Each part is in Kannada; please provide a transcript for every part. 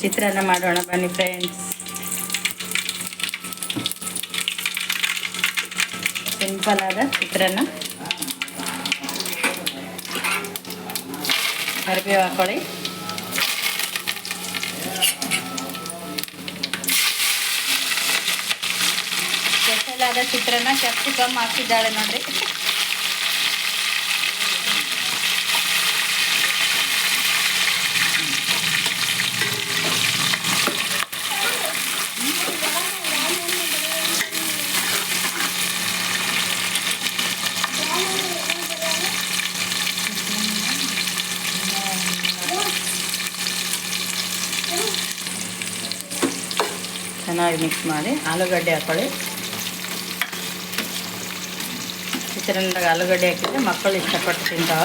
ಚಿತ್ರಾನ್ನ ಮಾಡೋಣ ಬನ್ನಿ ಫ್ರೆಂಡ್ಸ್ ಸಿಂಪಲ್ ಆದ ಚಿತ್ರಾನ್ನ. ಕರಿಬೇವು ಹಾಕೊಳ್ಳಿ. ಸ್ಪೆಷಲ್ ಆದ ಚಿತ್ರಾನ್ನ ಕ್ಯಾಪ್ಸಿಕಮ್ ಹಾಕಿದ್ದಾಳೆ ನೋಡ್ರಿ. ಚೆನ್ನಾಗಿ ಮಿಕ್ಸ್ ಮಾಡಿ ಆಲೂಗಡ್ಡೆ ಹಾಕೊಳ್ಳಿ. ಚಿತ್ರಾನ್ನದಾಗ ಆಲೂಗಡ್ಡೆ ಹಾಕಿದ್ರೆ ಮಕ್ಕಳು ಇಷ್ಟಪಟ್ಟು ತಿಂತಾವ.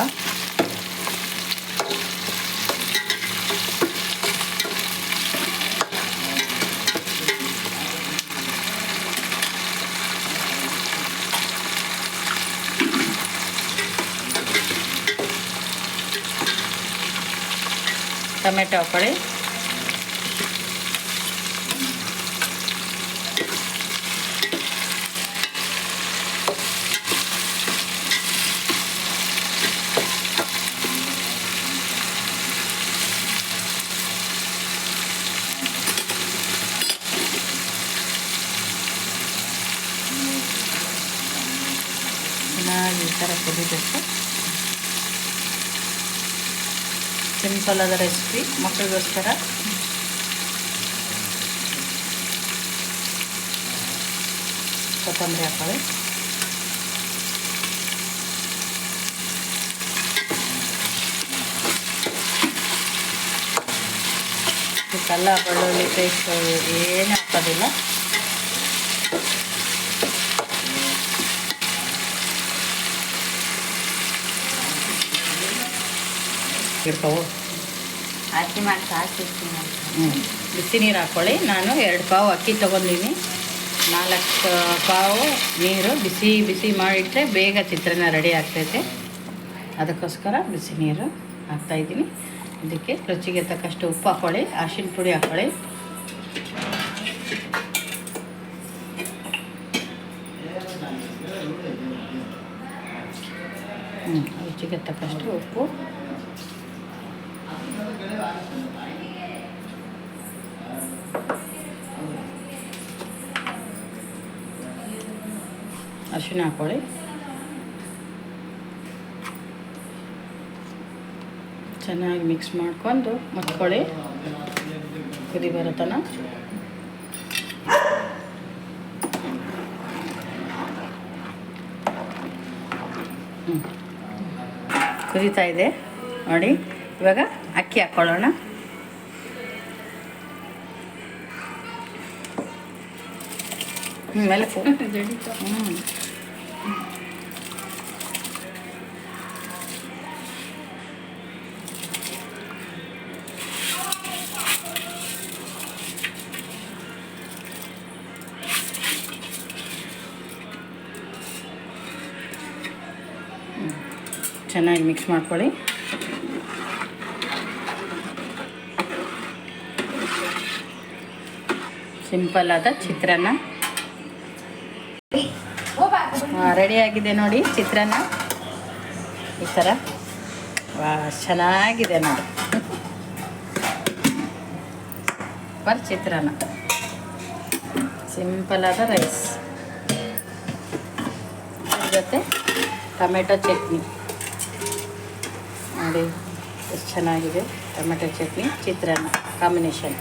ಟೊಮೆಟೊ ಹಾಕೊಳ್ಳಿ. ಚೆನ್ನಾಗಿ ಈ ಥರ ಕುದಿಬೇಕು. ಸಿಂಪಲ್ ಆದ ರೆಸಿಪಿ ಮಕ್ಕಳಿಗೋಸ್ಕರ ಕೊತ್ತಂಬರಿ ಹಾಕೊಳ್ಳಿ. ಇದಕ್ಕೆಲ್ಲ ಬೆಳ್ಳುಳ್ಳಿ ಪೇಸ್ಟ್ ಏನು ಹಾಕೋದಿಲ್ಲ. ಇರ್ತಾವೆ? ಅಕ್ಕಿ ಮಾಡಿ ಸಾಕಿರ್ತೀನಿ. ಹ್ಞೂ ಬಿಸಿ ನೀರು ಹಾಕ್ಕೊಳ್ಳಿ ನಾನು ಎರಡು ಪಾವು ಅಕ್ಕಿ ತೊಗೊಂಡಿನಿ. ನಾಲ್ಕು ಪಾವು ನೀರು ಬಿಸಿ ಬಿಸಿ ಮಾಡಿಟ್ಟರೆ ಬೇಗ ಚಿತ್ರಾನ್ನ ರೆಡಿ ಆಗ್ತೈತೆ. ಅದಕ್ಕೋಸ್ಕರ ಬಿಸಿ ನೀರು ಹಾಕ್ತಾಯಿದ್ದೀನಿ ಇದಕ್ಕೆ ರುಚಿಗೆ ತಕ್ಕಷ್ಟು ಉಪ್ಪು ಹಾಕ್ಕೊಳ್ಳಿ ಅರಿಶಿನ ಪುಡಿ ಹಾಕ್ಕೊಳ್ಳಿ ಹ್ಞೂ ರುಚಿಗೆ ತಕ್ಕಷ್ಟು ಉಪ್ಪು ಅರಿಶಿನ ಹಾಕ್ಕೊಳ್ಳಿ ಚೆನ್ನಾಗಿ ಮಿಕ್ಸ್ ಮಾಡ್ಕೊಂಡು ಮತ್ಕೊಳ್ಳಿ. ಕುದಿ ಬರುತ್ತನ ಹ್ಞೂ ಕುದೀತಾ ಇದೆ. ನೋಡಿ ಇವಾಗ ಅಕ್ಕಿ ಹಾಕ್ಕೊಳ್ಳೋಣ ಮೇಲೆ ಹ್ಞೂ ಚೆನ್ನಾಗಿ ಮಿಕ್ಸ್ ಮಾಡ್ಕೊಳ್ಳಿ. ಸಿಂಪಲ್ ಆದ ಚಿತ್ರಾನ್ನ. ರೆಡಿ ಆಗಿದೆ ನೋಡಿ ಚಿತ್ರಾನ್ನ. ಈ ಥರ ವಾ, ಚೆನ್ನಾಗಿದೆ ನೋಡಿ. ಬರ್ ಚಿತ್ರಾನ್ನ. ಸಿಂಪಲ್ ಆದ ರೈಸ್ ಜೊತೆ ಟೊಮೆಟೊ ಚಟ್ನಿ. ನೋಡಿ ಎಷ್ಟು ಚೆನ್ನಾಗಿದೆ ಟೊಮೆಟೊ ಚಟ್ನಿ ಚಿತ್ರಾನ್ನ ಕಾಂಬಿನೇಷನ್.